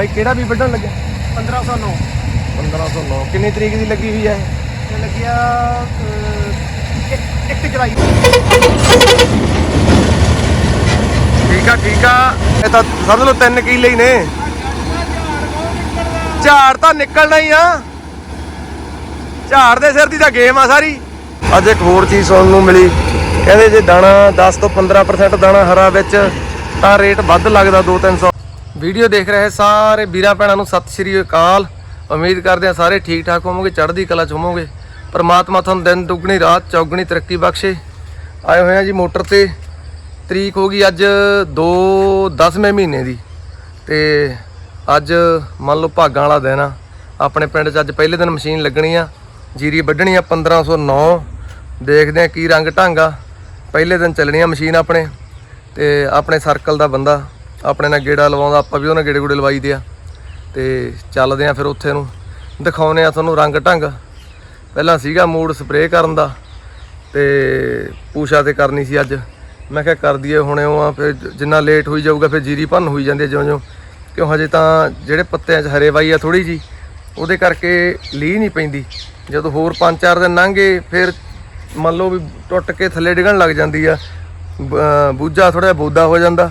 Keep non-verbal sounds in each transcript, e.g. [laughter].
ਬਾਈ ਕਿਹੜਾ ਵੀ ਵੱਢਣ ਲੱਗਿਆ? 1509 1509 ਕਿੰਨੀ ਤਰੀਕ ਦੀ ਲੱਗੀ ਹੋਈ ਹੈ? ਇਹ ਲੱਗਿਆ 1 ਜੁਲਾਈ। ਠੀਕ ਆ ਠੀਕ ਆ। ਇਹ ਤਾਂ ਸਮਝ ਲਓ 3 ਕਿੱਲੇ ਹੀ ਨੇ। ਝਾੜ ਤਾਂ ਨਿਕਲਣਾ ਹੀ ਆ। ਝਾੜ ਦੇ ਸਿਰ ਦੀ ਤਾਂ ਗੇਮ ਆ ਸਾਰੀ। ਅੱਜ ਇੱਕ ਹੋਰ ਚੀਜ਼ ਸੁਣਨ ਨੂੰ ਮਿਲੀ। ਕਹਿੰਦੇ ਜੇ ਦਾਣਾ 10 ਤੋਂ 15% ਦਾਣਾ ਹਰਾ ਵਿੱਚ ਤਾਂ ਰੇਟ ਵੱਧ ਲੱਗਦਾ 2-300 ਵੀਡੀਓ ਦੇਖ ਰਹੇ ਸਾਰੇ ਵੀਰਾਂ ਭੈਣਾਂ ਨੂੰ ਸਤਿ ਸ਼੍ਰੀ ਅਕਾਲ। ਉਮੀਦ ਕਰਦੇ ਹਾਂ ਸਾਰੇ ਠੀਕ ਠਾਕ ਹੋਵੋਗੇ, ਚੜ੍ਹਦੀ ਕਲਾ ਚ ਹੋਵੋਗੇ। ਪਰਮਾਤਮਾ ਤੁਹਾਨੂੰ ਦਿਨ ਦੁੱਗਣੀ, ਰਾਤ ਚੌਗਣੀ ਤਰੱਕੀ ਬਖਸ਼ੇ। ਆਏ ਹੋਏ ਆ ਜੀ ਮੋਟਰ ਤੇ। ਤਰੀਕ ਹੋ ਗਈ ਅੱਜ 2 10ਵੇਂ ਮਹੀਨੇ ਦੀ। ਤੇ ਅੱਜ ਮੰਨ ਲਓ ਭਾਗਾਂ ਵਾਲਾ ਦਿਨ ਆ। ਆਪਣੇ ਪਿੰਡ 'ਚ ਅੱਜ ਪਹਿਲੇ ਦਿਨ ਮਸ਼ੀਨ ਲੱਗਣੀ ਆ। ਜੀਰੀ ਵੱਢਣੀ ਆ 1509 ਦੇਖਦੇ ਆ ਕੀ ਰੰਗ ਢੰਗਾ ਪਹਿਲੇ ਦਿਨ ਚੱਲਣੀ ਆ ਮਸ਼ੀਨ ਆਪਣੇ। ਤੇ ਆਪਣੇ ਸਰਕਲ ਦਾ ਬੰਦਾ ਆਪਣੇ ਨਾਲ ਗੇੜਾ ਲਵਾਉਂਦਾ, ਆਪਾਂ ਵੀ ਉਹਨਾਂ ਗੇੜੇ ਗੂੜੇ ਲਵਾਈ ਦੇ ਆ। ਤੇ ਚੱਲਦੇ ਆ ਫਿਰ ਉੱਥੇ ਨੂੰ। ਦਿਖਾਉਨੇ ਆ ਤੁਹਾਨੂੰ ਰੰਗ ਢੰਗ। ਪਹਿਲਾਂ ਸੀਗਾ ਮੂਡ ਸਪਰੇਅ ਕਰਨ ਦਾ, ਤੇ ਪੂਸ਼ਾ ਤੇ ਕਰਨੀ ਸੀ ਅੱਜ। ਮੈਂ ਕਿਹਾ ਕਰ ਦਈਏ, ਹੁਣੇ ਉਹ ਆ, ਫਿਰ ਜਿੰਨਾ ਲੇਟ ਹੋਈ ਜਾਊਗਾ, ਫਿਰ ਜੀਰੀ ਭੰਨ ਹੋਈ ਜਾਂਦੀ ਜਿਉਂ-ਜਿਉਂ। ਕਿਉਂ ਹਜੇ ਤਾਂ ਜਿਹੜੇ ਪੱਤਿਆਂ 'ਚ ਹਰੇਵਾਈ ਆ ਥੋੜੀ ਜੀ ਉਹਦੇ ਕਰਕੇ ਲੀਹ ਨਹੀਂ ਪੈਂਦੀ। ਜਦੋਂ ਹੋਰ 5-4 ਦਿਨ ਲੰਘੇ, ਫਿਰ ਮੰਨ ਲਓ ਵੀ ਟੁੱਟ ਕੇ ਥੱਲੇ ਡਿੱਗਣ ਲੱਗ ਜਾਂਦੀ ਆ। ਬ- ਬੂਝਾ ਥੋੜਾ ਜਿਹਾ ਬੋਦਾ ਹੋ ਜਾਂਦਾ।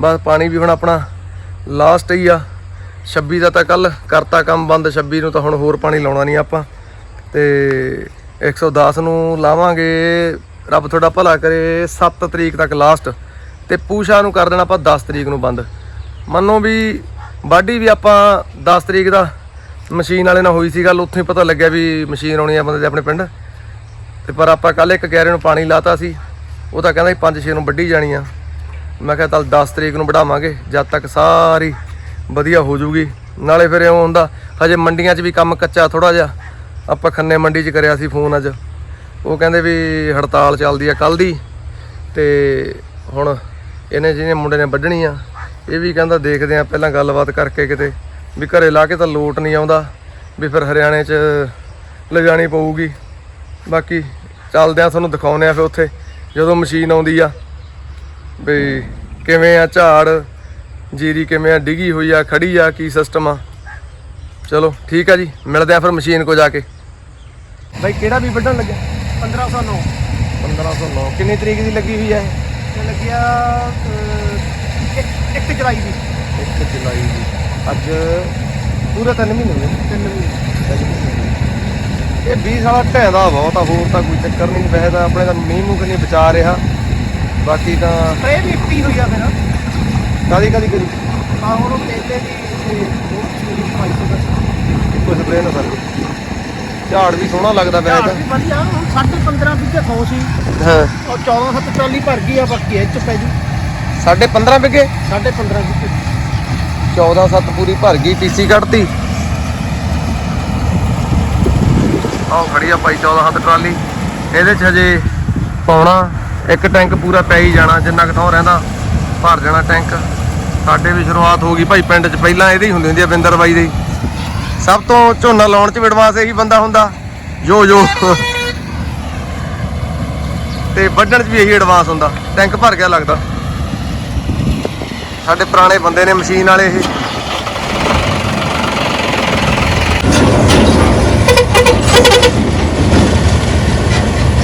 ਬਸ ਪਾਣੀ ਵੀ ਹੁਣ ਆਪਣਾ ਲਾਸਟ ਹੀ ਆ। 26 ਦਾ ਤਾਂ ਕੱਲ ਕਰਤਾ ਕੰਮ ਬੰਦ 26 ਨੂੰ ਤਾਂ ਹੁਣ ਹੋਰ ਪਾਣੀ ਲਾਉਣਾ ਨਹੀਂ ਆਪਾਂ। ਤੇ 110 ਨੂੰ ਲਾਵਾਂਗੇ, ਰੱਬ ਤੁਹਾਡਾ ਭਲਾ ਕਰੇ 7 ਤਰੀਕ ਤੱਕ ਲਾਸਟ ਤੇ ਪੂਸ਼ਾ ਨੂੰ ਕਰ ਦੇਣਾ ਆਪਾਂ 10 ਤਰੀਕ ਨੂੰ ਬੰਦ। ਮੰਨੋ ਵੀ ਬਾਡੀ ਵੀ ਆਪਾਂ 10 ਤਰੀਕ ਦਾ ਮਸ਼ੀਨ ਵਾਲੇ ਨਾਲ ਹੋਈ ਸੀ ਗੱਲ, ਉੱਥੇ ਹੀ ਪਤਾ ਲੱਗਿਆ ਵੀ ਮਸ਼ੀਨ ਆਉਣੀ ਆ ਬੰਦੇ ਦੇ ਆਪਣੇ ਪਿੰਡ। ਤੇ ਪਰ ਆਪਾਂ ਕੱਲ ਇੱਕ ਗੈਰੇ ਨੂੰ ਪਾਣੀ ਲਾਤਾ ਸੀ, ਉਹ ਤਾਂ ਕਹਿੰਦਾ ਸੀ 5-6 ਨੂੰ ਵੱਢੀ ਜਾਣੀ ਆ। ਮੈਂ ਕਿਹਾ ਚੱਲ 10 ਤਰੀਕ ਨੂੰ ਵਢਾਵਾਂਗੇ ਜਦ ਤੱਕ ਸਾਰੀ ਵਧੀਆ ਹੋ ਜੂਗੀ ਨਾਲੇ ਫਿਰ ਇਉਂ ਹੁੰਦਾ, ਹਜੇ ਮੰਡੀਆਂ 'ਚ ਵੀ ਕੰਮ ਕੱਚਾ ਥੋੜਾ ਜਿਹਾ, ਆਪਾਂ ਖੰਨੇ ਮੰਡੀ 'ਚ ਕਰਿਆ ਸੀ ਫੋਨ ਅੱਜ। ਉਹ ਕਹਿੰਦੇ ਵੀ ਹੜਤਾਲ ਚੱਲਦੀ ਆ ਕੱਲ ਦੀ, ਤੇ ਹੁਣ ਇਹਨੇ ਜਿਹਨੇ ਮੁੰਡੇ ਨੇ ਵੱਢਣੀ ਆ, ਇਹ ਵੀ ਕਹਿੰਦਾ ਦੇਖਦੇ ਆ ਪਹਿਲਾਂ ਗੱਲਬਾਤ ਕਰਕੇ ਕਿਤੇ, ਵੀ ਘਰੇ ਲਾ ਕੇ ਤਾਂ ਲੋਟ ਨਹੀਂ ਆਉਂਦਾ, ਵੀ ਫਿਰ ਹਰਿਆਣੇ 'ਚ ਲਿਜਾਣੀ ਪਊਗੀ। ਬਾਕੀ ਚੱਲਦੇ ਆ, ਤੁਹਾਨੂੰ ਦਿਖਾਉਂਦੇ ਆ ਫਿਰ ਉੱਥੇ, ਜਦੋਂ ਮਸ਼ੀਨ ਆਉਂਦੀ ਆ। ਵੀ ਕਿਵੇਂ ਆ ਝਾੜ? ਜੀਰੀ ਕਿਵੇਂ ਆ? ਡਿੱਗੀ ਹੋਈ ਆ ਖੜੀ ਆ ਕੀ ਸਿਸਟਮ ਆ? ਚਲੋ ਠੀਕ ਆ ਜੀ ਮਿਲਦੇ ਆ ਫਿਰ ਮਸ਼ੀਨ ਕੋ ਜਾ ਕੇ। ਬਾਈ ਕਿਹੜਾ ਵੀ ਵੱਢਣ ਲੱਗਿਆ? 1509 1509 ਕਿੰਨੀ ਤਰੀਕ ਦੀ ਲੱਗੀ ਹੋਈ ਆ ਇਹ? ਲੱਗਿਆ 1 ਜੁਲਾਈ ਦੀ। 1 ਜੁਲਾਈ ਦੀ। ਅੱਜ ਪੂਰੇ 3 ਮਹੀਨੇ ਹੋ ਗਏ। ਤਿੰਨ ਮਹੀਨੇ। ਇਹ 20 ਸਾਲਾ ਢਹਿਦਾ ਬਹੁਤ ਆ ਹੋਰ ਤਾਂ ਕੋਈ ਚੱਕਰ ਨਹੀਂ ਵੈਸੇ ਤਾਂ ਆਪਣੇ ਤਾਂ ਮੀਂਹ ਮੂੰਹ ਨਹੀਂ ਬਚਾ ਰਿਹਾ। ਬਾਕੀ ਤਾਂ ਸਪਰੇਅ ਵੀ ਇੱਕੀ ਹੋਈ ਆ ਫਿਰ। ਕਾਦੀ ਕਾਦੀ ਕਰੀ? ਆ ਹੁਣ ਉਹ ਪਹਿਲੇ ਦੀ ਤੇ ਉਹ ਚੀਜ਼ ਪਾਈ ਸੀ ਬਸ। ਇੱਕੋ ਸਪਰੇਅ ਨਾਲ ਸਰ ਝਾੜ ਵੀ ਸੋਹਣਾ ਲੱਗਦਾ ਝਾੜ ਵੈਸੇ ਵੀ ਵਧੀਆ ਹੁਣ ਸਾਢੇ 15 ਵਿਗੇ 100 ਸੀ। ਤਾਂ ਹਾਂ। ਉਹ 14 ਸੱਤ ਟਰਾਲੀ ਭਰ ਗਈ ਆ ਬਾਕੀ ਇਹ ਚ ਪੈ ਜੂ। ਸਾਢੇ 15 ਵਿਗੇ ਸਾਢੇ 15 ਵਿਗੇ 14 7 ਪੂਰੀ ਭਰ ਗਈ ਪੀਸੀ ਕੱਢਤੀ। ਆਹ ਖੜੀ ਆ ਭਾਈ 14 7 ਟਰਾਲੀ। ਇਹਦੇ ਚ ਹਜੇ ਪਾਉਣਾ। ਇੱਕ ਟੈਂਕ ਪੂਰਾ ਪੈ ਹੀ ਜਾਣਾ, ਜਿੰਨਾ ਕਿਥੋਂ ਰਹਿੰਦਾ, ਭਰ ਜਾਣਾ ਟੈਂਕ। ਸਾਡੇ ਵੀ ਸ਼ੁਰੂਆਤ ਹੋ ਗਈ ਭਾਈ, ਪਿੰਡ 'ਚ ਪਹਿਲਾਂ ਇਹਦੀ ਹੁੰਦੀ ਹੁੰਦੀ ਆ, ਬਿੰਦਰ ਬਾਈ ਦੀ ਸਭ ਤੋਂ ਝੋਨਾ ਲਾਉਣ 'ਚ ਵਿਡਵਾਸ ਇਹੀ ਬੰਦਾ ਹੁੰਦਾ, ਜੋ ਜੋ। ਤੇ ਵੱਢਣ 'ਚ ਵੀ ਇਹੀ ਐਡਵਾਂਸ ਹੁੰਦਾ, ਟੈਂਕ ਭਰ ਗਿਆ ਲੱਗਦਾ। ਸਾਡੇ ਪੁਰਾਣੇ ਬੰਦੇ ਨੇ ਮਸ਼ੀਨ ਵਾਲੇ ਇਹ।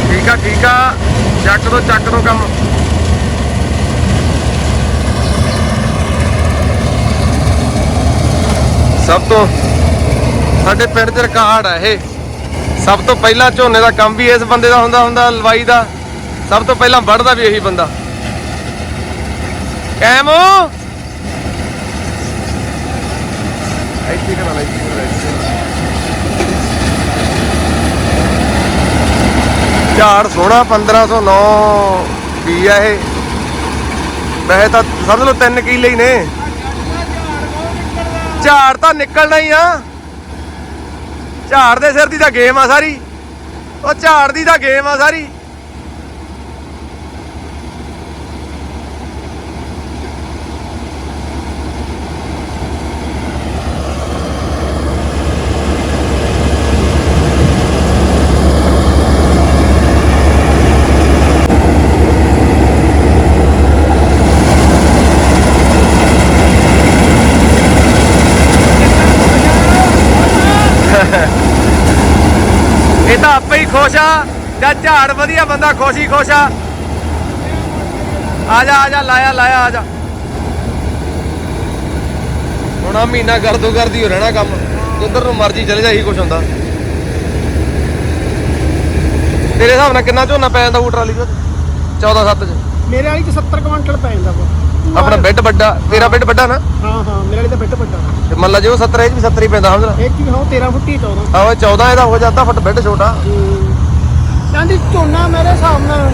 ਠੀਕ ਆ ਠੀਕ ਆ। ਚੱਕ ਦੋ ਚੱਕ ਦੋ ਕੰਮ। ਸਭ ਤੋਂ ਸਾਡੇ ਪਿੰਡ 'ਚ ਰਿਕਾਰਡ ਆ ਇਹ। ਸਭ ਤੋਂ ਪਹਿਲਾਂ ਝੋਨੇ ਦਾ ਕੰਮ ਵੀ ਇਸ ਬੰਦੇ ਦਾ ਹੁੰਦਾ ਹੁੰਦਾ ਲਵਾਈ ਦਾ। ਸਭ ਤੋਂ ਪਹਿਲਾਂ ਵੱਢਦਾ ਵੀ ਇਹੀ ਬੰਦਾ। ਕੈਮੋ ਇੱਥੇ ਕਰਾ ਲੈ ਇੱਥੇ ਕਰਾ ਲੈ ਝਾੜ ਸੋਹਣਾ 1509 ਵੀ ਆ ਇਹ? ਵੈਸੇ ਤਾਂ ਸਮਝ ਲਓ 3 ਕਿੱਲੇ ਹੀ ਨੇ। ਝਾੜ ਤਾਂ ਨਿਕਲਣਾ ਹੀ ਆ। ਝਾੜ ਦੇ ਸਿਰ ਦੀ ਤਾਂ ਗੇਮ ਆ ਸਾਰੀ। ਉਹ ਝਾੜ ਦੀ ਤਾਂ ਗੇਮ ਆ ਸਾਰੀ। ਆ ਜਾਂ ਝਾੜ ਵਧੀਆ ਬੰਦਾ ਖੁਸ਼ੀ ਖੁਸ਼ ਆ। ਆ ਜਾ ਆ ਜਾ ਲਾਇਆ ਲਾਇਆ ਆ ਜਾ। ਹੁਣ ਆ ਮਹੀਨਾ ਗਰਦੋ ਗਰਦੀ ਹੋ ਰਹਿਣਾ ਕੰਮ। ਜਿੱਧਰ ਨੂੰ ਮਰਜ਼ੀ ਚਲੇ ਜਾ ਇਹੀ ਕੁਛ ਹੁੰਦਾ। ਤੇਰੇ ਹਿਸਾਬ ਨਾਲ ਕਿੰਨਾ ਝੋਨਾ ਪੈ ਜਾਂਦਾ ਉਹ ਟਰਾਲੀ 'ਚ 14 7 ਚ। ਮੇਰੇ ਵਾਲੀ ਚ 70 ਕੁਇੰਟਲ ਪੈ ਜਾਂਦਾ ਵਾ। ਆਪਣਾ ਬੈੱਡ ਵੱਡਾ ਤੇਰਾ ਬੈੱਡ ਵੱਡਾ ਨਾ? ਹਾਂ ਹਾਂ ਮੇਰੇ ਵਾਲੀ ਦਾ ਬਿੱਟ ਵੱਡਾ ਤੇ ਮੰਨ ਲਾ ਜੇ ਉਹ 70 ਇਹ 'ਚ ਵੀ 70 ਹੀ ਪੈਂਦਾ ਸਮਝ ਲੈ। ਇਹ ਕੀ ਹਾਂ 13 ਫੁੱਟੀ 14 ਆਹ 14 ਇਹਦਾ ਹੋ ਜਾਂਦਾ ਫੁੱਟ ਬੈੱਡ ਛੋਟਾ। ਕਹਿੰਦੀ ਝੋਨਾ ਮੇਰੇ ਹਿਸਾਬ ਨਾਲ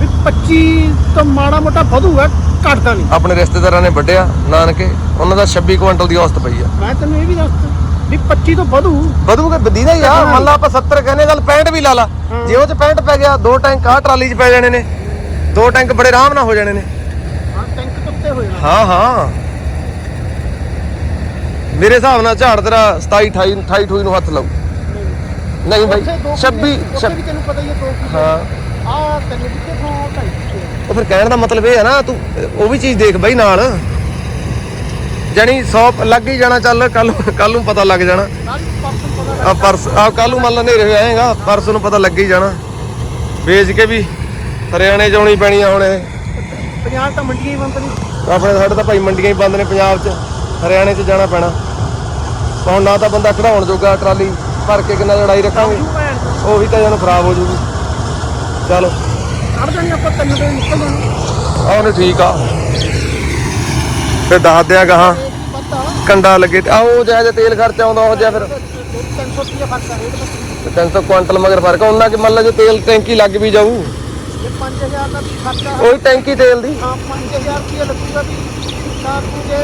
ਵੀ 25 ਤੋਂ ਮਾੜਾ ਮੋਟਾ ਵਧੂਗਾ ਘਟਦਾ ਨਹੀਂ। ਆਪਣੇ ਰਿਸ਼ਤੇਦਾਰਾਂ ਨੇ ਵੱਢਿਆ ਨਾਨਕੇ ਉਹਨਾਂ ਦਾ 26 ਕੁਇੰਟਲ ਦੀ ਔਸਤ ਪਈ ਆ। ਮੈਂ ਤੈਨੂੰ ਇਹ ਵੀ ਦੱਸਦਾ ਵੀ 25 ਤੋਂ ਵਧੂ। ਵਧੂਗਾ ਬਦੀਦਾ ਹੀ ਆ ਮੰਨ ਲਾ ਆਪਾਂ 70 ਕਹਿੰਦੇ ਚੱਲ 65 ਵੀ ਲਾ ਲਾ। ਜੇ ਉਹ ਚ 65 ਪੈ ਗਿਆ ਦੋ ਟੈਂਕ ਆ ਟਰਾਲੀ 'ਚ ਪੈ ਜਾਣੇ ਨੇ। ਦੋ ਟੈਂਕ ਬੜੇ ਆਰਾਮ ਨਾਲ ਹੋ ਜਾਣੇ ਨੇ। ਹਾਂ ਟੈਂਕ ਕੁੱਤੇ ਹੋ ਜਾਣਾ। ਹਾਂ ਹਾਂ। ਮੇਰੇ ਹਿਸਾਬ ਨਾਲ ਝਾੜ ਤੇਰਾ 27 28 28 28 ਨੂੰ ਹੱਥ ਲਾਉ ਨਹੀਂ ਬਾਈ ਉੱਥੇ ਦੋ 26 ਉੱਥੇ ਵੀ ਤੈਨੂੰ ਪਤਾ ਹੀ ਹੈ ਦੋ ਹਾਂ। ਆ ਤੈਨੂੰ ਕਿੱਥੇ ਤੋਂ ਢਾਈ ਉਹ ਫਿਰ ਕਹਿਣ ਦਾ ਮਤਲਬ ਇਹ ਹੈ ਨਾ ਤੂੰ ਉਹ ਵੀ ਚੀਜ਼ ਦੇਖ ਬਾਈ ਨਾਲ। ਜਾਣੀ 100 ਲੱਗ ਹੀ ਜਾਣਾ ਚੱਲ ਕੱਲ ਕੱਲ ਨੂੰ ਪਤਾ ਲੱਗ ਜਾਣਾ। ਆ ਪਰਸ ਆ ਕੱਲ ਨੂੰ ਮੰਨ ਲਾ ਨੇਰੇ ਆਏਗਾ ਪਰਸ ਨੂੰ ਪਤਾ ਲੱਗ ਹੀ ਜਾਣਾ। ਵੇਚ ਕੇ ਵੀ ਹਰਿਆਣੇ ਚ ਆਉਣੀ ਪੈਣੀ ਆ ਹੁਣ ਇਹ। ਪੰਜਾਬ ਤਾਂ ਮੰਡੀਆਂ ਹੀ ਬੰਦ ਨਹੀਂ ਆਪਣੇ ਸਾਡੇ ਤਾਂ ਭਾਈ ਮੰਡੀਆਂ ਹੀ ਬੰਦ ਨੇ ਪੰਜਾਬ 'ਚ ਹਰਿਆਣੇ 'ਚ ਜਾਣਾ ਪੈਣਾ। ਹੁਣ ਨਾ ਤਾਂ ਬੰਦਾ ਕਢਾਉਣ ਜੋਗਾ ਟਰਾਲੀ। ਭਰ ਕੇ ਕਿੰਨਾ ਲੜਾਈ ਰੱਖਾਂਗੇ? ਉਹੀ ਤਾਂ ਜਾਨੂੰ ਖਰਾਬ ਹੋ ਜੂਗੀ ਚਲੋ। ਕੱਢ ਦੇਣੀ ਆਪਾਂ ਤਿੰਨ ਦਿਨ ਨਿਕਲ ਜਾਣਾ। ਆਹ ਉਹਨੇ ਠੀਕ ਆ। ਫਿਰ ਦੱਸ ਦਿਆ ਗਾਹਾਂ ਕੰਡਾ ਲੱਗੇ ਤੇ ਉਹ ਜਿਹਾ ਜਿਹਾ ਤੇਲ ਖਰਚਾ ਆਉਂਦਾ ਉਹ ਜਿਹਾ ਫਿਰ 300 ਰੁਪਏ ਫ਼ਰਕ ਆ ਰੇਟ ਵਿੱਚ 300 ਕੁਆਂਟਲ ਮਗਰ ਫ਼ਰਕ। ਉਹਨਾਂ ਕਿ ਮੰਨ ਲਾ ਜੇ ਤੇਲ ਟੈਂਕੀ ਲੱਗ ਵੀ ਜਾਊ। ਜੇ 5000 ਦਾ ਖਰਚਾ। ਉਹੀ ਟੈਂਕੀ ਤੇਲ ਦੀ। ਹਾਂ 5000 ਰੁਪਏ ਲੱਗੂਗਾ ਵੀ। ਸਾਰ ਨੂੰ ਜੇ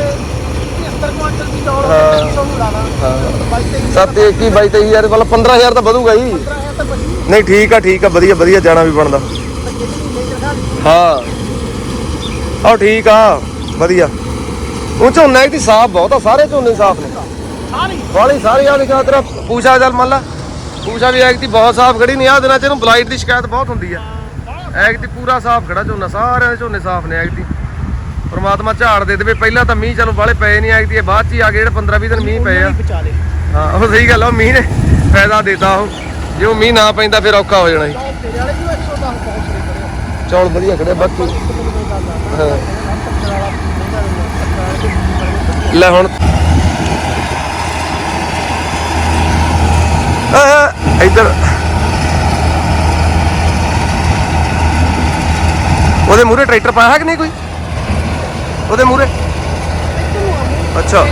75 ਕੁਇੰਟਲ ਦੀ ਚੌਲ ਹਾਂ। 300 ਨੂੰ ਲਾ ਲਾ ਹਾਂ ਬਾਈ ਤੇ 7 21 22 23000 ਮਤਲਬ 15000 ਤਾਂ ਵਧੂਗਾ ਹੀ 15000 ਤਾਂ ਬਣੀ ਨਹੀਂ ਠੀਕ ਆ ਠੀਕ ਆ ਵਧੀਆ ਵਧੀਆ ਜਾਣਾ ਵੀ ਬਣਦਾ। ਤਾਂ ਜਿਹੜੀ ਮਹੀਨੇ ਚ ਖਾ ਹਾਂ। ਆਹ ਠੀਕ ਆ ਵਧੀਆ। ਉਹ ਝੋਨਾ ਦੀ ਸਾਫ਼ ਬਹੁਤ ਆ ਸਾਰੇ ਝੋਨੇ ਸਾਫ਼ ਨੇ। ਸਾਰੀ? ਵਾਲੀ ਸਾਰੀ ਆ ਲਿਖਾ ਤੇਰਾ ਪੂਛਾ ਚੱਲ ਮੰਨ ਲਾ। ਪੂਛਾ ਵੀ ਐਗਤੀ ਬਹੁਤ ਸਾਫ਼ ਖੜੀ ਨਹੀਂ ਆ ਦਿਨਾਂ ਚ ਇਹਨੂੰ ਬਲਾਈਟ ਦੀ ਸ਼ਿਕਾਇਤ ਬਹੁਤ ਹੁੰਦੀ ਆ। ਐਗਤੀ ਪੂਰਾ ਸਾਫ਼ ਖੜਾ ਝੋਨਾ ਸਾਰੇ ਝੋਨੇ ਸਾਫ਼ ਨੇ ਐਗਤੀ ਪਰਮਾਤਮਾ ਝਾੜ ਦੇ ਦੇਵੇ। ਪਹਿਲਾਂ ਤਾਂ ਮੀਂਹ ਚਲੋ ਵਾਲੇ ਪਏ ਨਹੀਂ ਇਹ ਬਾਅਦ ਚ ਹੀ ਆ ਗਏ ਜਿਹੜੇ 15 20 ਦਿਨ ਮੀਂਹ ਪਏ ਆ ਬਚਾ ਲੇ ਹਾਂ ਉਹ ਸਹੀ ਗੱਲ ਆ ਉਹ ਮੀਂਹ ਨੇ ਫਾਇਦਾ ਦਿੱਤਾ ਉਹ। ਜੇ ਉਹ ਮੀਂਹ ਨਾ ਪੈਂਦਾ ਫਿਰ ਔਖਾ ਹੋ ਜਾਣਾ ਸੀ। ਚੌਲ ਤੇਰੇ ਵਾਲੇ ਵੀ 110 ਬਹੁਤ ਸਰੇ ਕਰਿਆ। ਚੌਲ ਵਧੀਆ ਖੜੇ ਬਾਕੀ ਲੈ ਹੁਣ। ਇੱਧਰ। ਉਹਦੇ ਮੂਰੇ ਟਰੈਕਟਰ ਪਾਇਆ ਹੈ ਕਿ ਨਹੀਂ ਕੋਈ? ਉਹਦੇ ਮੂਰੇ ਅੱਛਾ।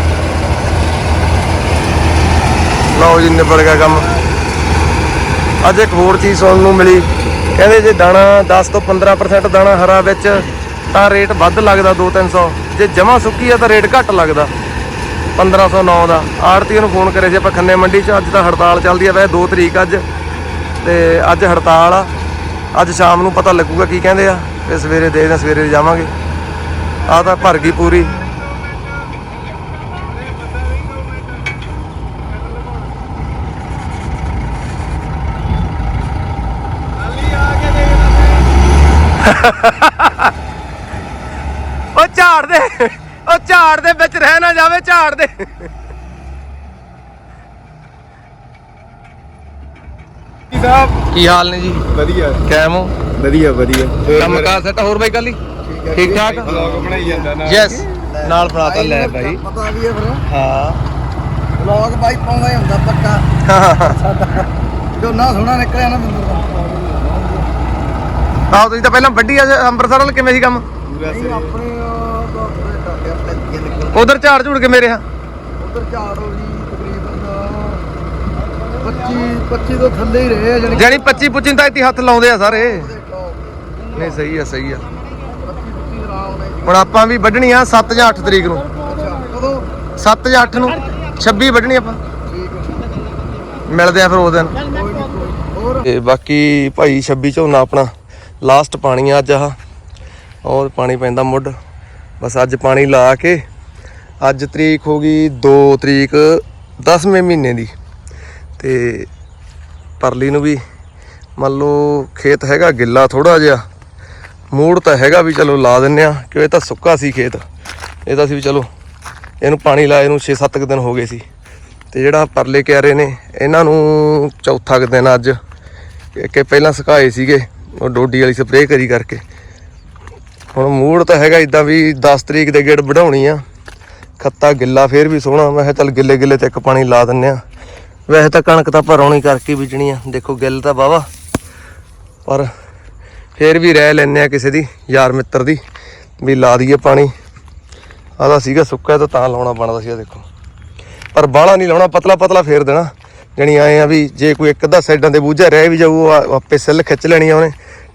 ਲਓ ਜੀ ਨਿਬੜ ਗਿਆ ਕੰਮ। ਅੱਜ ਇੱਕ ਹੋਰ ਚੀਜ਼ ਸੁਣਨ ਨੂੰ ਮਿਲੀ। ਕਹਿੰਦੇ ਜੇ ਦਾਣਾ 10 ਤੋਂ 15% ਦਾਣਾ ਹਰਾ ਵਿੱਚ ਤਾਂ ਰੇਟ ਵੱਧ ਲੱਗਦਾ 2-300 ਜੇ ਜਮਾ ਸੁੱਕੀ ਆ ਤਾਂ ਰੇਟ ਘੱਟ ਲੱਗਦਾ। 1509 ਦਾ। ਆੜਤੀ ਨੂੰ ਫੋਨ ਕਰੇ ਸੀ ਆਪਾਂ ਖੰਨੇ ਮੰਡੀ 'ਚ ਅੱਜ ਤਾਂ ਹੜਤਾਲ ਚੱਲਦੀ ਆ ਵੈਸੇ 2 ਤਰੀਕ ਅੱਜ। ਤੇ ਅੱਜ ਹੜਤਾਲ ਆ। ਅੱਜ ਸ਼ਾਮ ਨੂੰ ਪਤਾ ਲੱਗੂਗਾ ਕੀ ਕਹਿੰਦੇ ਆ। ਤੇ ਸਵੇਰੇ ਦੇਖਦੇ ਹਾਂ, ਸਵੇਰੇ ਜਾਵਾਂਗੇ। ਆ ਤਾਂ ਭਰ ਗਈ ਪੂਰੀ। ਉਹ ਝਾੜ ਦੇ ਉਹ ਝਾੜ ਦੇ ਵਿੱਚ ਰਹਿ ਨਾ ਜਾਵੇ ਝਾੜ ਦੇ। ਸਾਹਿਬ? ਕੀ ਹਾਲ ਨੇ ਜੀ? ਵਧੀਆ। ਕੈਮ ਹੋ? ਵਧੀਆ ਵਧੀਆ। ਕੰਮ ਕਾਰ ਸੈੱਟ ਹੋਰ ਬਾਈ ਕੱਲੀ ਠੀਕ ਠਾਕ? ਵਲੌਗ ਬਣਾਈ ਜਾਂਦਾ ਨਾ ਯੈਸ ਨਾਲ ਫੜਾਤਾ ਲੈ ਬਾਈ। ਪਤਾ ਵੀ ਹੈ ਫਿਰ। ਹਾਂ। ਵਲੌਗ ਬਾਈ ਪਾਉਂਦਾ ਹੀ ਹੁੰਦਾ ਪੱਕਾ। [laughs] ਜੋ ਨਾ ਸੋਹਣਾ ਨਿਕਲਿਆ ਨਾ ਬੰਦਰ ਦਾ। ਆਹ ਤੁਸੀਂ ਤਾਂ ਪਹਿਲਾਂ ਵੱਡੀ ਅੰਮ੍ਰਿਤਸਰ ਵਾਲ ਕਿਵੇਂ ਸੀ ਕੰਮ? ਨਹੀਂ ਨਿਕਲ ਉਧਰ ਝਾੜ ਝੂੜ ਕੇ ਮੇਰੇ ਆ ਉਧਰ ਝਾੜ ਹੋ ਜੀ ਤਕਰੀਬਨ 25 25 ਤੋਂ ਥੱਲੇ ਹੀ ਰਹੇ ਆ ਜਾਨੀ ਜਾਨੀ 25 25 ਤਾਂ ਇੱਥੇ ਹੱਥ ਲਾਉਂਦੇ ਆ ਸਾਰੇ। ਨਹੀਂ ਸਹੀ ਆ ਸਹੀ ਆ 25 25 ਆਰਾਮ ਨਾਲ ਹੁਣ ਆਪਾਂ ਵੀ ਵੱਢਣੀ ਆ 7 ਜਾਂ 8 ਤਰੀਕ ਨੂੰ। ਅੱਛਾ ਕਦੋਂ 7 ਜਾਂ 8 ਨੂੰ। 26 ਵੱਢਣੀ ਆਪਾਂ। ਮਿਲਦੇ ਆ ਫਿਰ ਉਸ ਦਿਨ। ਹੋਰ ਤੇ ਬਾਕੀ ਭਾਈ 26 ਝੋਨਾ ਆਪਣਾ ਲਾਸਟ ਪਾਣੀ ਆ ਅੱਜ ਆਹ। ਔਰ ਪਾਣੀ ਪੈਂਦਾ ਮੁੱਢ। ਬਸ ਅੱਜ ਪਾਣੀ ਲਾ ਕੇ, ਅੱਜ ਤਰੀਕ ਹੋ ਗਈ 2 ਤਰੀਕ 10ਵੇਂ ਮਹੀਨੇ ਦੀ। ਤੇ ਪਰਲੀ ਨੂੰ ਵੀ ਮੰਨ ਲਓ ਖੇਤ ਹੈਗਾ ਗਿੱਲਾ ਥੋੜਾ ਜਿਹਾ। ਮੂੜ ਤਾਂ ਹੈਗਾ ਵੀ ਚਲੋ ਲਾ ਦਿੰਨੇ ਆ ਕਿ ਇਹ ਤਾਂ ਸੁੱਕਾ ਸੀ ਖੇਤ। ਇਹ ਤਾਂ ਸੀ ਵੀ ਚਲੋ, ਇਹਨੂੰ ਪਾਣੀ ਲਾਏ ਨੂੰ 6-7 ਦਿਨ ਹੋ ਗਏ ਸੀ। ਤੇ ਜਿਹੜਾ ਪਰਲੇ ਕਿਆਰੇ ਨੇ, ਇਹਨਾਂ ਨੂੰ ਚੌਥਾ ਕੁ ਦਿਨ ਅੱਜ, ਕਿ- ਪਹਿਲਾਂ ਸੁਕਾਏ ਸੀਗੇ, ਉਹ ਡੋਡੀ ਵਾਲੀ ਸਪਰੇਅ ਕਰੀ ਕਰਕੇ। ਹੁਣ ਮੂਡ ਤਾਂ ਹੈਗਾ ਇਦਾਂ ਵੀ 10 ਤਰੀਕ ਦੇ ਗੇੜ ਵਢਾਉਣੀ ਆ। ਖੱਤਾ ਗਿੱਲਾ ਫੇਰ ਵੀ ਸੋਹਣਾ, ਮੈਂ ਕਿਹਾ ਚੱਲ ਗਿੱਲੇ ਗਿੱਲੇ ਤੇ ਇੱਕ ਪਾਣੀ ਲਾ ਦਿੰਨੇ ਆ। ਵੈਸੇ ਤਾਂ ਕਣਕ ਤਾਂ ਭਰੌਣੀ ਕਰਕੇ ਬੀਜਣੀ ਆ, ਦੇਖੋ ਗਿੱਲ ਤਾਂ ਵਾਹਵਾ। ਪਰ ਫੇਰ ਵੀ ਰਹਿ ਲੈਨੇ ਆ ਕਿਸੇ ਦੀ, ਯਾਰ ਮਿੱਤਰ ਦੀ, ਵੀ ਲਾ ਦਈਏ ਪਾਣੀ। ਆਦਾ ਸੀਗਾ ਸੁੱਕਾ ਤਾਂ ਤਾਂ ਲਾਉਣਾ ਬਣਦਾ ਸੀਗਾ, ਦੇਖੋ। ਪਰ ਬਾਹਲਾ ਨਹੀਂ ਲਾਉਣਾ, ਪਤਲਾ ਪਤਲਾ ਫੇਰ ਦੇਣਾ। ਜਣੀ ਆਏ ਆ ਵੀ ਜੇ ਕੋਈ ਇੱਕ ਅੱਧਾ ਸਾਈਡਾਂ ਦੇ ਬੂਝਾ ਰਹਿ ਵੀ ਜਾਊ ਆ- ਆਪੇ ਸਿੱਲ ਖਿੱਚ ਲੈਣੀ ਆ ਉਹਨੇ।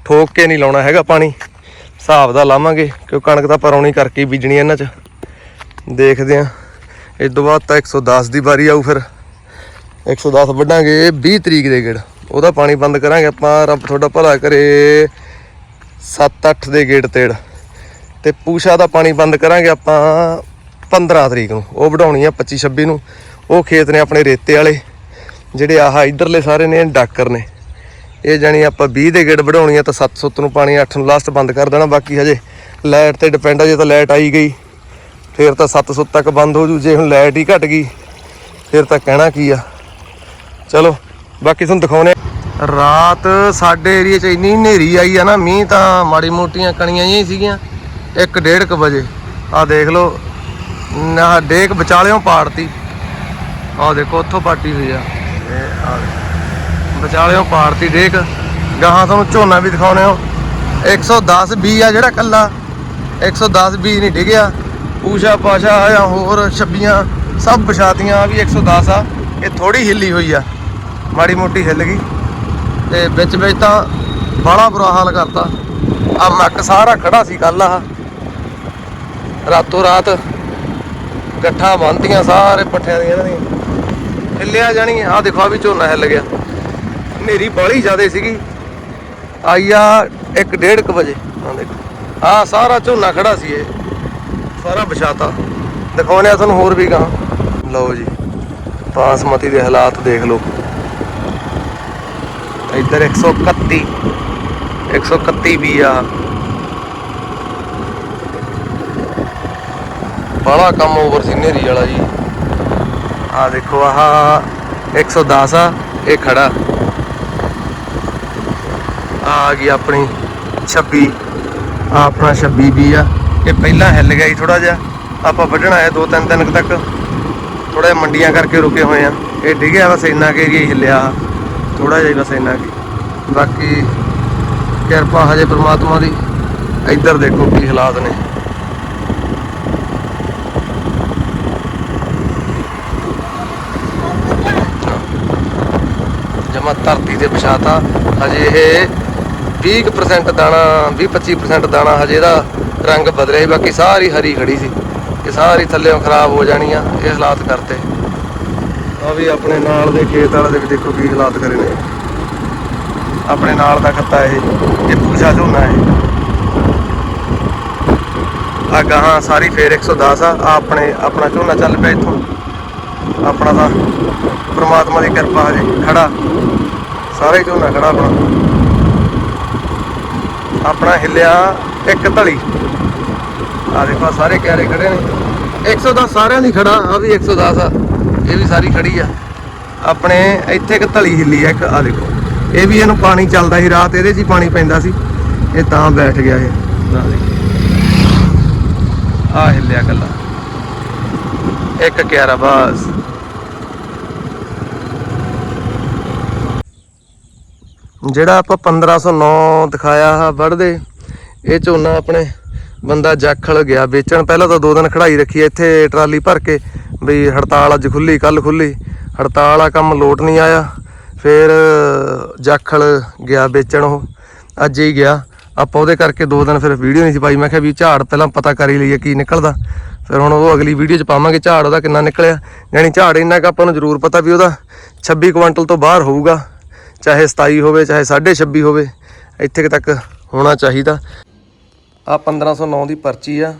ਠੋਕ ਕੇ ਨਹੀਂ ਲਾਉਣਾ ਹੈਗਾ ਪਾਣੀ। ਹਿਸਾਬ ਦਾ ਲਾਵਾਂਗੇ, ਕਿਉਂ ਕਣਕ ਤਾਂ ਪਰੌਣੀ ਕਰਕੇ ਬੀਜਣੀ ਇਹਨਾਂ 'ਚ। ਦੇਖਦੇ ਆ। ਇਸ ਤੋਂ ਬਾਅਦ ਤਾਂ 110 ਦੀ ਵਾਰੀ ਆਊ ਫਿਰ। 110 ਵੱਢਾਂਗੇ 20 ਤਰੀਕ ਦੇ ਗੇੜ। ਉਹਦਾ ਪਾਣੀ ਬੰਦ ਕਰਾਂਗੇ ਆਪਾਂ, ਰੱਬ ਤੁਹਾਡਾ ਭਲਾ ਕਰੇ। 7-8 ਦੇ ਗੇੜ ਤੇੜ। ਤੇ ਪੂਸ਼ਾ ਦਾ ਪਾਣੀ ਬੰਦ ਕਰਾਂਗੇ ਆਪਾਂ 15 ਤਰੀਕ ਨੂੰ। ਉਹ ਵਢਾਉਣੀ ਆ 25 26 ਨੂੰ। ਉਹ ਖੇਤ ਨੇ ਆਪਣੇ ਰੇਤੇ ਵਾਲੇ, ਜਿਹੜੇ ਆਹ ਇਧਰਲੇ ਸਾਰੇ ਨੇ, ਡਾਕਰ ਨੇ। ਇਹ ਜਾਨੀ ਆਪਾਂ 20 ਦੇ ਗੇੜ ਵਢਾਉਣੀ ਆ ਤਾਂ 700 ਨੂੰ ਪਾਣੀ 8 ਨੂੰ ਲਾਸਟ ਬੰਦ ਕਰ ਦੇਣਾ। ਬਾਕੀ ਹਜੇ ਲਾਈਟ ਤੇ ਡਿਪੈਂਡ ਆ, ਜੇ ਤਾਂ ਲਾਈਟ ਆਈ ਗਈ, ਫਿਰ ਤਾਂ 700 ਤੱਕ ਬੰਦ ਹੋ ਜੂ। ਜੇ ਹੁਣ ਲਾਈਟ ਹੀ ਘਟ ਗਈ, ਫਿਰ ਤਾਂ ਕਹਿਣਾ ਕੀ ਆ। ਚਲੋ, ਬਾਕੀ ਤੁਹਾਨੂੰ ਦਿਖਾਉਨੇ ਆ। ਰਾਤ ਸਾਡੇ ਏਰੀਆ 'ਚ ਇੰਨੀ ਹਨੇਰੀ ਆਈ ਆ ਨਾ, ਮੀਂਹ ਤਾਂ ਮਾੜੀ ਮੋਟੀਆਂ ਕਣੀਆਂ ਜਿਹੀਆਂ ਹੀ ਸੀਗੀਆਂ 1:30 ਵਜੇ। ਆ ਦੇਖ ਲਓ, ਨਾ ਡੇਕ ਵਿਚਾਲਿਓਂ ਪਾੜਤੀ। ਆ ਦੇਖੋ, ਉੱਥੋਂ ਪਾਟੀ ਹੋਈ ਆ। ਇਹ ਆ ਵਿਚਾਲਿਓਂ ਪਾੜਤੀ ਡੇਕ। ਗਾਹਾਂ ਤੁਹਾਨੂੰ ਝੋਨਾ ਵੀ ਦਿਖਾਉਣੇ ਹੋ 110 ਬੀ ਆ ਜਿਹੜਾ ਕੱਲਾ 110 ਬੀ ਨਹੀਂ ਡਿੱਗਿਆ। ਪੂਸ਼ਾ ਪਾਸ਼ਾ ਆ ਹੋਰ ਛੱਬੀਆਂ, ਸਭ ਵਿਛਾਤੀਆਂ ਆ ਵੀ 110 ਆ। ਇਹ ਥੋੜੀ ਹਿੱਲੀ ਹੋਈ ਆ। ਮਾੜੀ ਮੋਟੀ ਹਿੱਲ ਗਈ। ਤੇ ਵਿੱਚ ਵਿੱਚ ਤਾਂ ਬੜਾ ਬੁਰਾ ਹਾਲ ਕਰਤਾ। ਆ ਮੱਕ ਸਾਰਾ ਖੜਾ ਸੀ ਕੱਲ ਆ ਰਾਤੋਂ ਰਾਤ ਗੱਠਾਂ ਬੰਨਤੀਆਂ ਸਾਰੇ ਪੱਠਿਆਂ ਦੀਆਂ ਇਹਨਾਂ ਦੀਆਂ। ਹਿੱਲਿਆ ਜਾਣੀ ਆ ਦੇਖੋ ਆ ਵੀ ਝੋਨਾ ਹਿੱਲ ਗਿਆ। ਹਨੇਰੀ ਬਾਲੀ ਜ਼ਿਆਦੇ ਸੀਗੀ। ਆਈ ਆ 1:30 ਵਜੇ। ਆ ਦੇਖੋ ਆ ਸਾਰਾ ਝੋਨਾ ਖੜਾ ਸੀ ਇਹ। ਸਾਰਾ ਵਿਛਾਤਾ। ਦਿਖਾਉਣੇ ਆ ਤੁਹਾਨੂੰ ਹੋਰ ਵੀ ਗਾਂ ਲਓ ਜੀ, ਬਾਸਮਤੀ ਦੇ ਹਾਲਾਤ ਦੇਖ ਲਓ। ਇੱਧਰ 131 131 ਵੀ ਆ। ਬੜਾ ਕੰਮ ਓਵਰ ਸੀ ਨੇਰੀ ਵਾਲਾ ਜੀ। ਆ ਦੇਖੋ, ਆਹ 110 ਆ, ਇਹ ਖੜਾ। ਆ ਗਈ ਆਪਣੀ 26 ਆ ਆਪਣਾ 26 ਵੀ ਆ। ਇਹ ਪਹਿਲਾਂ ਹਿੱਲ ਗਿਆ ਜੀ ਥੋੜਾ ਜਿਹਾ। ਆਪਾਂ ਵੱਢਣਾ ਹੈ ਦੋ ਤਿੰਨ ਦਿਨ ਕੁ ਤੱਕ। ਥੋੜਾ ਜਿਹਾ ਮੰਡੀਆਂ ਕਰਕੇ ਰੁਕੇ ਹੋਏ ਆ। ਇਹ ਡਿੱਗਿਆ ਬਸ ਇੰਨਾ ਕਿ ਏਰੀਆ ਹੀ ਹਿੱਲਿਆ। ਥੋੜਾ ਜਿਹਾ ਹੀ ਬਸ ਇੰਨਾ ਕਿ। ਬਾਕੀ ਕਿਰਪਾ ਹਜੇ ਪ੍ਰਮਾਤਮਾ ਦੀ। ਇੱਧਰ ਦੇਖੋ ਕੀ ਹਾਲਾਤ ਨੇ। ਜਮਾ ਧਰਤੀ ਤੇ ਪਛਾਤਾ ਹਜੇ ਇਹ 20% ਦਾਣਾ 20-25% ਦਾਣਾ ਹਜੇ ਇਹਦਾ ਰੰਗ ਬਦਲਿਆ ਸੀ। ਬਾਕੀ ਸਾਰੀ ਹਰੀ ਖੜੀ ਸੀ। ਇਹ ਸਾਰੀ ਥੱਲੇੋਂ ਖਰਾਬ ਹੋ ਜਾਣੀ ਆ। ਇਹ ਹਾਲਾਤ ਕਰਤੇ। ਵੀ ਆਪਣੇ ਨਾਲ ਦੇ ਖੇਤ ਵਾਲੇ ਦੇ ਵੀ ਦੇਖੋ ਕੀ ਹਾਲਾਤ ਕਰੇ ਨੇ। ਆਪਣੇ ਨਾਲ ਦਾ ਖੱਤਾ ਇਹ ਇਹ ਪੂਜਾ ਝੋਨਾ ਹੈ ਆ ਗਾਹਾਂ ਸਾਰੀ ਫੇਰ 110 ਆ ਆਪਣੇ, ਆਪਣਾ ਝੋਨਾ ਚੱਲ ਪਿਆ ਇੱਥੋਂ। ਆਪਣਾ ਤਾਂ ਪ੍ਰਮਾਤਮਾ ਦੀ ਕਿਰਪਾ ਹਜੇ ਖੜਾ। ਸਾਰੇ ਝੋਨਾ ਖੜਾ ਆਪਣਾ। ਆਪਣਾ ਹਿੱਲਿਆ ਇੱਕ ਧਲੀ। ਆ ਦੇਖੋ ਸਾਰੇ ਕਿਆਰੇ ਖੜੇ ਨੇ। 110 ਸਾਰਿਆਂ ਦੀ ਖੜਾ, ਆ ਵੀ 110 ਆ। ਇਹ ਵੀ ਸਾਰੀ ਖੜੀ ਆ। ਆਪਣੇ ਇੱਥੇ ਇੱਕ ਧਲੀ ਹਿੱਲੀ ਆ, ਇੱਕ ਆ ਦੇਖੋ। ਇਹ ਵੀ ਇਹਨੂੰ ਪਾਣੀ ਚੱਲਦਾ ਸੀ, ਰਾਤ ਇਹਦੇ 'ਚ ਹੀ ਪਾਣੀ ਪੈਂਦਾ ਸੀ। ਇਹ ਤਾਂ ਬੈਠ ਗਿਆ ਇਹ। ਆਹ ਦੇਖੋ ਆ ਹਿੱਲਿਆ ਕੱਲਾ ਇੱਕ ਕਿਆਰਾ ਬਸ। ਜਿਹੜਾ ਆਪਾਂ 1509 ਦਿਖਾਇਆ ਆ ਵੜਦੇ ਇਹ ਝੋਨਾ ਆਪਣੇ ਬੰਦਾ ਜਾਖਲ ਗਿਆ। ਵੇਚਣ ਪਹਿਲਾਂ ਤਾਂ ਦੋ ਦਿਨ ਖੜਾਈ ਰੱਖੀ ਇੱਥੇ ਟਰਾਲੀ ਭਰ ਕੇ ਵੀ ਹੜਤਾਲ ਅੱਜ ਖੁੱਲੀ ਕੱਲ ਖੁੱਲੀ ਹੜਤਾਲ ਆ ਕੰਮ ਲੋਟ ਨਹੀਂ ਆਇਆ। ਫਿਰ ਜਾਖਲ ਗਿਆ ਵੇਚਣ ਉਹ। ਅੱਜ ਹੀ ਗਿਆ। ਆਪਾਂ ਉਹਦੇ ਕਰਕੇ ਦੋ ਦਿਨ ਫਿਰ ਵੀਡੀਓ ਨਹੀਂ ਸੀ ਪਾਈ। ਮੈਂ ਕਿਹਾ ਵੀ ਝਾੜ ਪਹਿਲਾਂ ਪਤਾ ਕਰ ਹੀ ਲਈਏ ਕੀ ਨਿਕਲਦਾ। ਫਿਰ ਹੁਣ ਉਹ ਅਗਲੀ ਵੀਡੀਓ 'ਚ ਪਾਵਾਂਗੇ ਝਾੜ ਉਹਦਾ ਕਿੰਨਾ ਨਿਕਲਿਆ। ਯਾਨੀ ਝਾੜ ਇੰਨਾ ਕਿ ਆਪਾਂ ਨੂੰ ਜ਼ਰੂਰ ਪਤਾ ਵੀ ਉਹਦਾ 26 ਕੁਇੰਟਲ ਤੋਂ ਬਾਹਰ ਹੋਊਗਾ। ਚਾਹੇ 27 ਹੋਵੇ, ਚਾਹੇ 26 ਹੋਵੇ। ਇੱਥੇ ਤੱਕ ਹੋਣਾ ਚਾਹੀਦਾ। ਆ 1509 ਦੀ ਪਰਚੀ ਆ।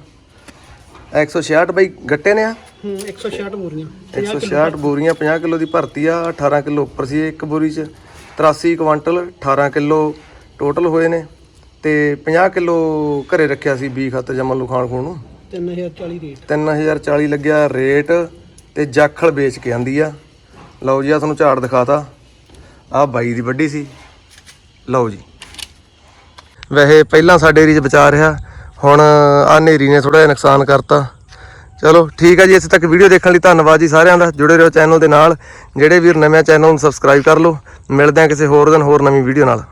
166 ਬਾਈ ਗੱਟੇ ਨੇ ਆ? ਹੂੰ 166 ਬੋਰੀਆਂ। 166 ਬੋਰੀਆਂ 50 ਕਿਲੋ ਦੀ ਭਰਤੀ ਆ 18 ਕਿਲੋ ਉੱਪਰ ਸੀ ਇੱਕ ਬੋਰੀ 'ਚ। 83 ਕੁਇੰਟਲ 18 ਕਿਲੋ ਟੋਟਲ ਹੋਏ ਨੇ। ਤੇ 50 ਕਿਲੋ ਘਰੇ ਰੱਖਿਆ ਸੀ ਬੀ ਖਾਤਰ ਜਮਨ ਲੂ ਖਾਣ ਖੂਣ ਨੂੰ। 3040 ਰੇਟ। 3040 ਲੱਗਿਆ ਰੇਟ ਤੇ ਜਾਖਲ ਵੇਚ ਕੇ ਆਂਦੀ ਆ। ਲਓ ਜੀ ਆ ਤੁਹਾਨੂੰ ਝਾੜ ਦਿਖਾਤਾ। ਆ ਬਾਈ ਦੀ ਵੱਡੀ ਸੀ। ਲਓ ਜੀ। ਵੈਸੇ ਪਹਿਲਾਂ ਸਾਡੇ ਏਰੀਆ 'ਚ ਬਚਾ ਰਿਹਾ, ਹੁਣ ਆ ਨੇਰੀ ਨੇ ਥੋੜਾ ਜਿਹਾ ਨੁਕਸਾਨ ਕਰਤਾ। ਚਲੋ ਠੀਕ ਹੈ ਜੀ ਇੱਥੇ ਤੱਕ ਵੀਡੀਓ ਦੇਖਣ ਲਈ ਧੰਨਵਾਦ ਜੀ ਸਾਰਿਆਂ ਦਾ, ਜੁੜੇ ਰਹੋ ਚੈਨਲ ਦੇ ਨਾਲ, ਜਿਹੜੇ ਵੀਰ ਨਵੇਂ ਚੈਨਲ ਨੂੰ ਸਬਸਕ੍ਰਾਈਬ ਕਰ ਲਓ। ਮਿਲਦੇ ਹਾਂ ਕਿਸੇ ਹੋਰ ਦਿਨ, ਹੋਰ ਨਵੀਂ ਵੀਡੀਓ ਨਾਲ।